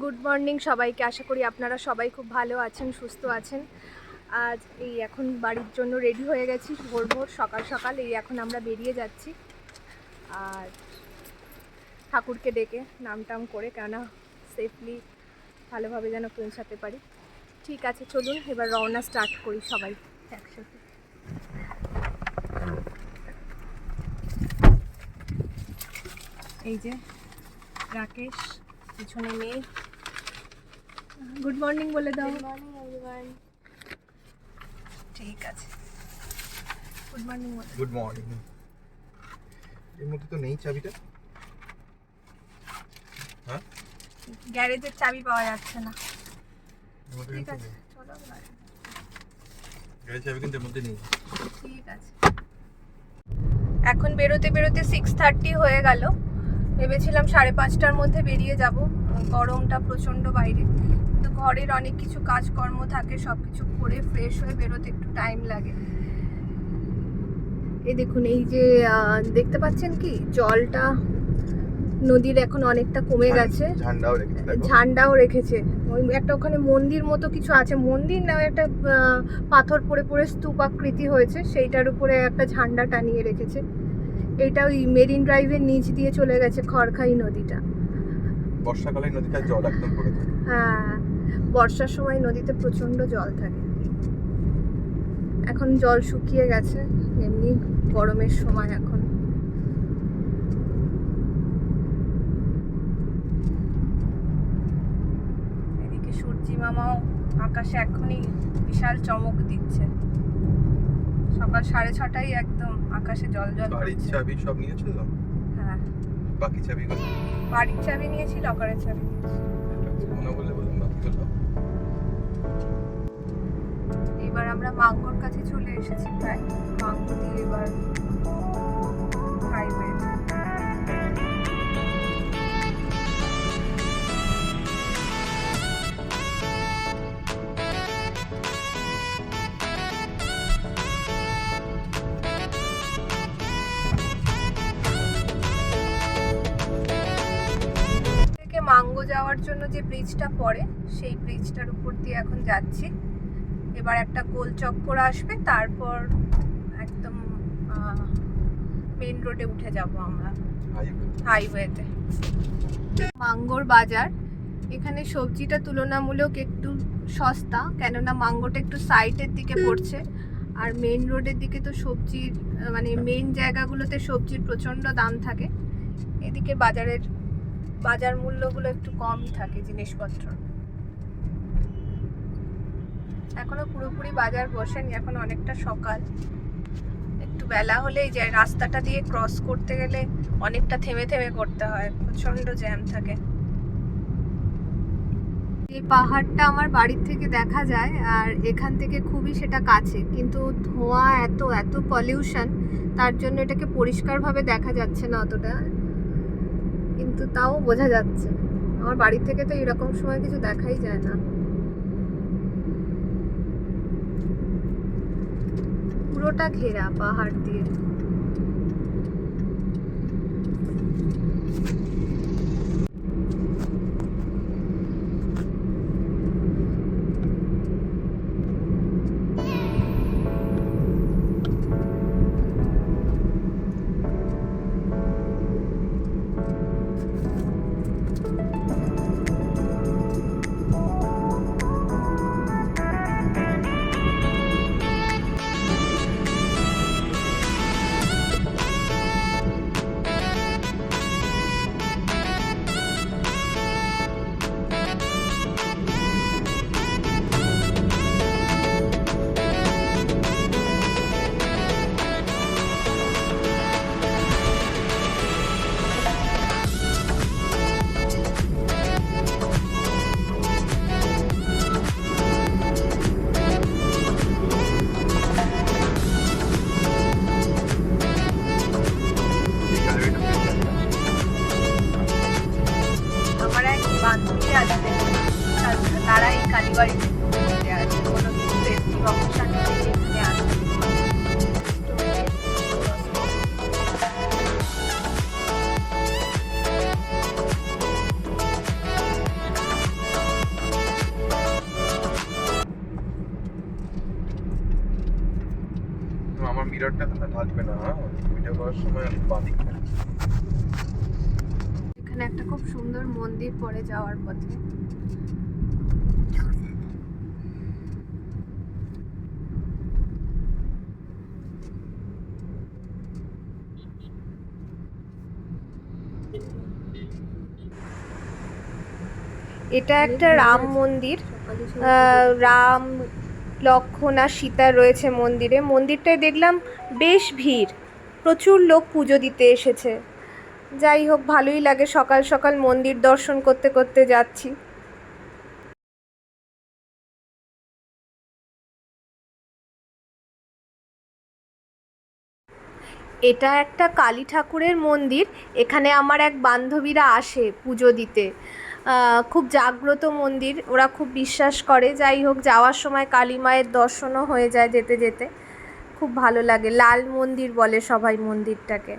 Good morning সবাইকে। আশা করি আপনারা সবাই খুব ভালো আছেন, সুস্থ আছেন। আজ এই এখন বাড়ির জন্য রেডি হয়ে গেছি ভোর ভোর সকাল সকাল। এই এখন আমরা বেরিয়ে যাচ্ছি। আর ঠাকুরকে ডেকে নাম টাম করে কেননা সেফলি ভালোভাবে যেন পৌঁছাতে পারি। ঠিক আছে, চলুন, এবার রওনা স্টার্ট করি সবাই একসাথে। এই যে রাকেশ, পিছনে মেয়ে। গুড মর্নিং বলে দাও। Morning everyone. ঠিক আছে। গুড মর্নিং গুড মর্নিং এর মধ্যে তো নেই চাবিটা। হ্যাঁ? গ্যারেজের চাবি পাওয়া যাচ্ছে না। ঠিক আছে চলো এবার। চাবি কিন্তু এর মধ্যে নেই। ঠিক আছে। এখন বেরোতে বেরোতে সিক্স থার্টি হয়ে গেল। ভেবেছিলাম সাড়ে পাঁচটার মধ্যে বেরিয়ে যাব। গরমটা প্রচণ্ড বাইরে। কিন্তু ঘরের অনেক কিছু কাজকর্ম থাকে সব কিছু করে ফ্রেশ হয়ে বেরোতে একটু টাইম লাগে। এই দেখুন এই যে দেখতে পাচ্ছেন কি? জলটা নদীর এখন অনেকটা কমে গেছে। ঝান্ডাও রেখেছে দেখো। ঝান্ডাও রেখেছে। ওই একটা ওখানে মন্দির মতো কিছু আছে। মন্দির না একটা পাথর পড়ে পড়ে স্তূপাকৃতি হয়েছে। সেইটার উপরে একটা ঝান্ডা টানিয়ে রেখেছে। এটা ওই মেরিন ড্রাইভের নিচ দিয়ে চলে গেছে খড়খাই নদীটা। বর্ষাকালে নদীটা জল একদম পড়ে থাকে। হ্যাঁ। বর্ষার সময় নদীতে প্রচণ্ড জল থাকে। এখন জল শুকিয়ে গেছে এমনি গরমের সময় এখন। এদিকে সূর্যি মামাও আকাশে এখনই বিশাল চমক দিচ্ছে। সকাল সাড়ে ছটায় একদম আকাশে জল জল বাড়ির চাবি সব নিয়েছিল হ্যাঁ। বাকি চাবি বাড়ির চাবি নিয়েছি লকারের চাবি নিয়েছি। এবার আমরা মাঙ্গোর কাছে চলে এসেছি প্রায় মাঙ্গো দিয়ে এবার মাঙ্গো যাওয়ার জন্য যে ব্রিজটা পড়ে, সেই ব্রিজটার উপর দিয়ে এখন যাচ্ছি। এবার একটা গোল চক্কর আসবে তারপর একদম মেন রোডে উঠে যাব আমরা। হাইওয়েতে মাঙ্গোর বাজার। এখানে সবজিটা তুলনামূলক একটু সস্তা কেননা মাঙ্গোটা একটু সাইটের দিকে পড়ছে। আর মেন রোডের দিকে তো সবজির মানে মেন জায়গাগুলোতে সবজির প্রচণ্ড দাম থাকে। এদিকে বাজারের বাজার মূল্যগুলো একটু কমই থাকে জিনিসপত্র। এখনও পুরোপুরি বাজার বসেনি, এখন অনেকটা সকাল। একটু বেলা হলেই যায়, রাস্তাটা দিয়ে ক্রস করতে গেলে অনেকটা থেমে থেমে করতে হয় প্রচণ্ড জ্যাম থাকে। এই পাহাড়টা আমার বাড়ির থেকে দেখা যায়, আর এখান থেকে খুবই সেটা কাছে। কিন্তু ধোঁয়া এত এত পলিউশন তার জন্য এটাকে পরিষ্কারভাবে দেখা যাচ্ছে না অতটা। কিন্তু তাও বোঝা যাচ্ছে। আমার বাড়ি থেকে তো এরকম সময় কিছু দেখাই যায় না। পুরোটা ঘেরা পাহাড় দিয়ে। মিররটা থাকবে না হ্যাঁ? ভিডিও করার সময় এখানে একটা খুব সুন্দর মন্দির পড়ে যাওয়ার পথে। এটা একটা রাম মন্দির। রাম লক্ষণ আর সীতা রয়েছে মন্দিরে। মন্দিরটায় দেখলাম বেশ ভিড়। প্রচুর লোক পুজো দিতে এসেছে। যাই হোক, ভালোই লাগে সকাল সকাল মন্দির দর্শন করতে করতে যাচ্ছি। এটা একটা কালী ঠাকুরের মন্দির। এখানে আমার এক বান্ধবীরা আসে পুজো দিতে। খুব জাগ্রত মন্দির, ওরা খুব বিশ্বাস করে। যাই হোক, যাওয়ার সময় কালী মায়ের দর্শনও হয়ে যায় যেতে যেতে। খুব ভালো লাগে। লাল মন্দির বলে সবাই মন্দিরটাকে।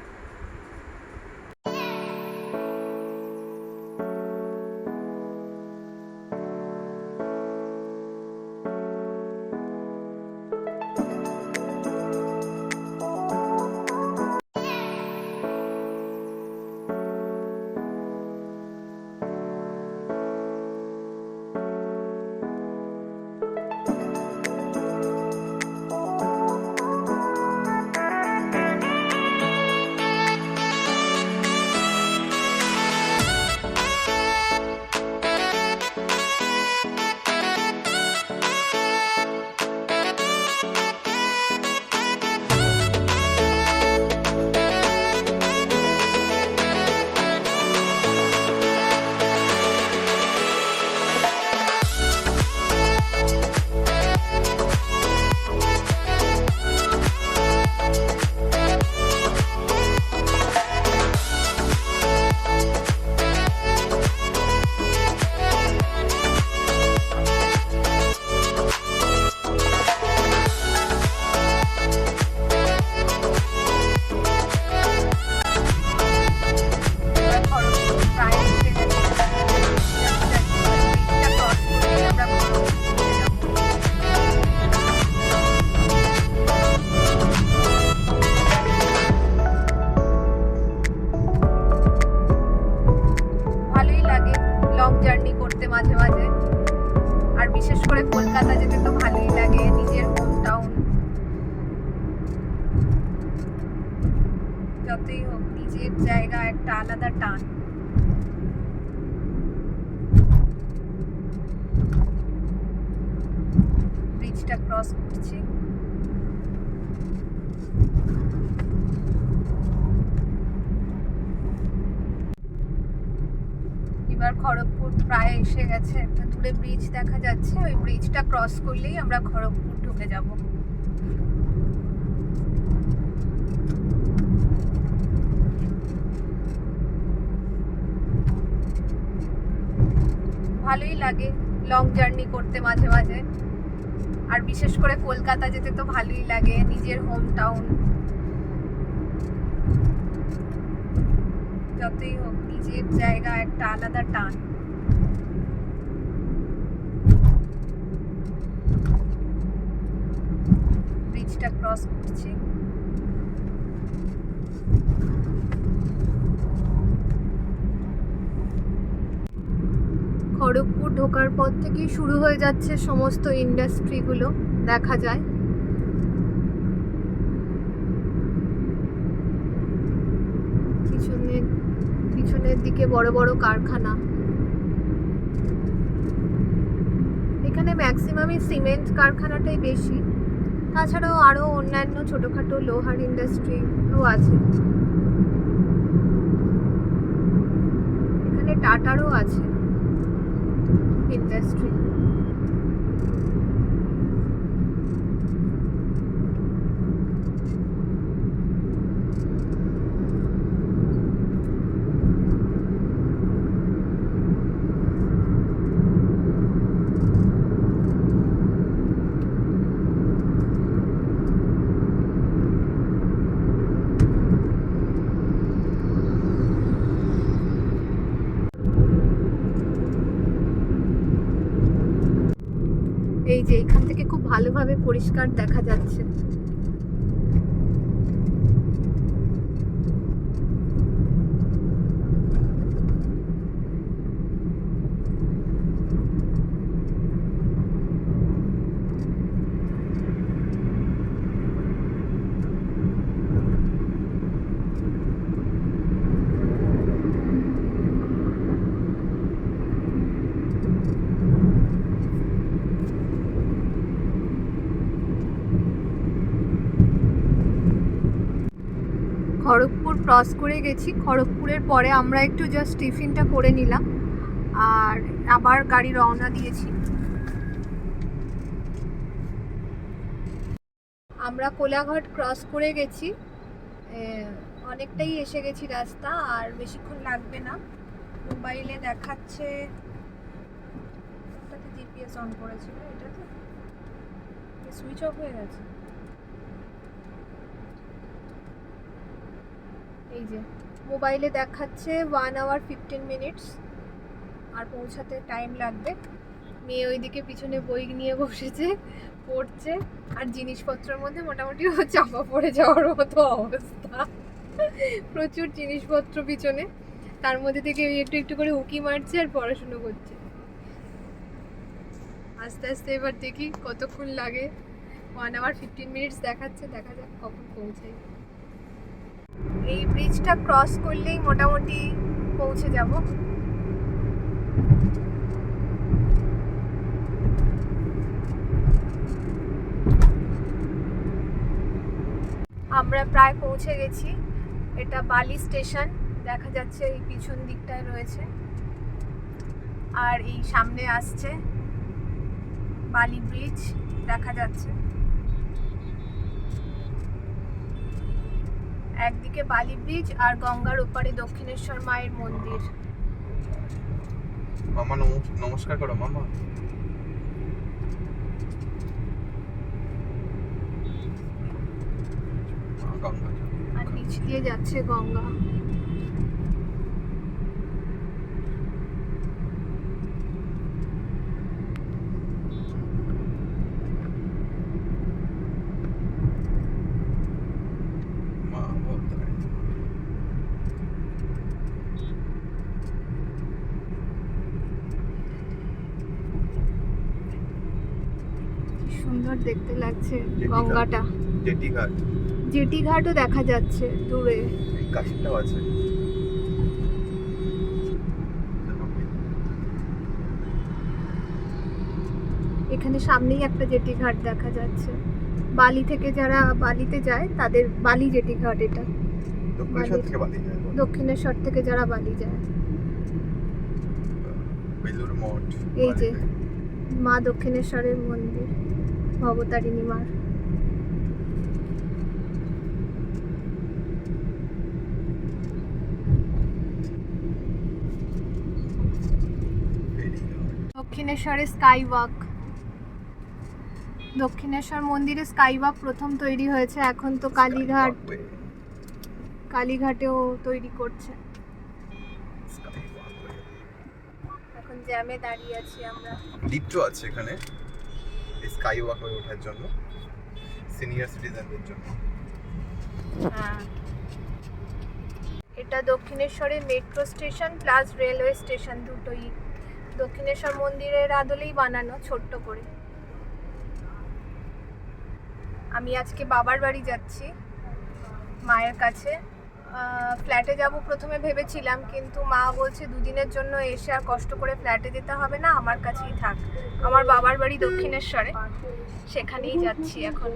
এবার খড়গপুর প্রায় এসে গেছে। একটা দূরে ব্রিজ দেখা যাচ্ছে। ওই ব্রিজটা ক্রস করলেই আমরা খড়গপুর ঢুকে যাব। ভালোই লাগে লং জার্নি করতে মাঝে মাঝে। আর বিশেষ করে কলকাতা যেতে তো ভালোই লাগে। নিজের হোম টাউন যতই হোক, নিজের জায়গা একটা আলাদা টান। ব্রিজটা ক্রস করছি। খড়গপুর ঢোকার পর থেকেই শুরু হয়ে যাচ্ছে সমস্ত ইন্ডাস্ট্রিগুলো দেখা যায়। পিছনের দিকে বড় বড় কারখানা। এখানে ম্যাক্সিমামই সিমেন্ট কারখানাটাই বেশি। তাছাড়াও আরও অন্যান্য ছোটোখাটো লোহার ইন্ডাস্ট্রিও আছে। এখানে টাটারও আছে ইন্ডাস্ট্রি এই যে এখান থেকে খুব ভালোভাবে পরিষ্কার দেখা যাচ্ছে। ক্রস করে গেছি। খড়গপুরের পরে আমরা একটু জাস্ট টিফিনটা করে নিলাম। আর আবার গাড়ি রওনা দিয়েছি। আমরা কোলাঘাট ক্রস করে গেছি। অনেকটাই এসে গেছি রাস্তা, আর বেশিক্ষণ লাগবে না। মোবাইলে দেখাচ্ছে। জিপিএস অন করেছিল, এটাতে? সুইচ অফ হয়ে গেছে। এই যে, মোবাইলে দেখাচ্ছে ওয়ান আওয়ার ফিফটিন মিনিটস আর পৌঁছাতে টাইম লাগবে। মেয়ে ওইদিকে পিছনে বই নিয়ে বসেছে, পড়ছে আর জিনিসপত্রের মধ্যে মোটামুটি ও চাপা পড়ে যাওয়ার মতো অবস্থা। প্রচুর জিনিসপত্র পিছনে, তার মধ্যে থেকে একটু একটু করে উকি মারছে আর পড়াশুনো করছে। আস্তে আস্তে এবার দেখি কতক্ষণ লাগে। ওয়ান আওয়ার ফিফটিন মিনিটস দেখাচ্ছে, দেখা যাক কখন পৌঁছাই এই ব্রিজটা ক্রস করলেই মোটামুটি পৌঁছে যাব। আমরা প্রায় পৌঁছে গেছি। এটা বালি স্টেশন, দেখা যাচ্ছে এই পিছন দিকটায় রয়েছে। আর এই সামনে আসছে বালি ব্রিজ দেখা যাচ্ছে। একদিকে বালি ব্রিজ আর গঙ্গার ওপারে দক্ষিণেশ্বর মায়ের মন্দির মামা নমস্কার করো মামা। আর নিচ দিয়ে যাচ্ছে গঙ্গা মা ভদ্রায়। কি সুন্দর দেখতে লাগছে গঙ্গাটা। জেটি ঘাট। জেটি ঘাটও দেখা যাচ্ছে দূরে। কাশিটাও আছে। এখানে সামনেই একটা জেটি ঘাট দেখা যাচ্ছে। বালি থেকে যারা বালিতে যায় তাদের বালি জেটি ঘাট এটা। দক্ষিণেশ্বর থেকে যারা বালি যায়। এই যে। মা দক্ষিণেশ্বরের মন্দির। ভবতারিণী মার দক্ষিণেশ্বরে স্কাই ওয়াক দক্ষিণেশ্বর মন্দিরে স্কাই ওয়াক প্রথম তৈরি হয়েছে এখন তো কালীঘাট। কালীঘাটেও তৈরি করছে। এখন জ্যামে দাঁড়িয়ে আছি আমরা। লিফটও আছে এখানে। স্কাই ওয়াকওয়ে ওঠার জন্য সিনিয়র সিটিজেনদের জন্য। হ্যাঁ। এটা দক্ষিণেশ্বরের metro station plus railway station দুটোই। দক্ষিণেশ্বর মন্দিরের আদলেই বানানো ছোট্ট করে। আমি আজকে বাবার বাড়ি যাচ্ছি, মায়ের কাছে। ফ্ল্যাটে যাব প্রথমে ভেবেছিলাম, কিন্তু মা বলছে দুদিনের জন্য এসে আর কষ্ট করে ফ্ল্যাটে যেতে হবে না, আমার কাছেই থাক। আমার বাবার বাড়ি দক্ষিণেশ্বরে, সেখানেই যাচ্ছি এখন।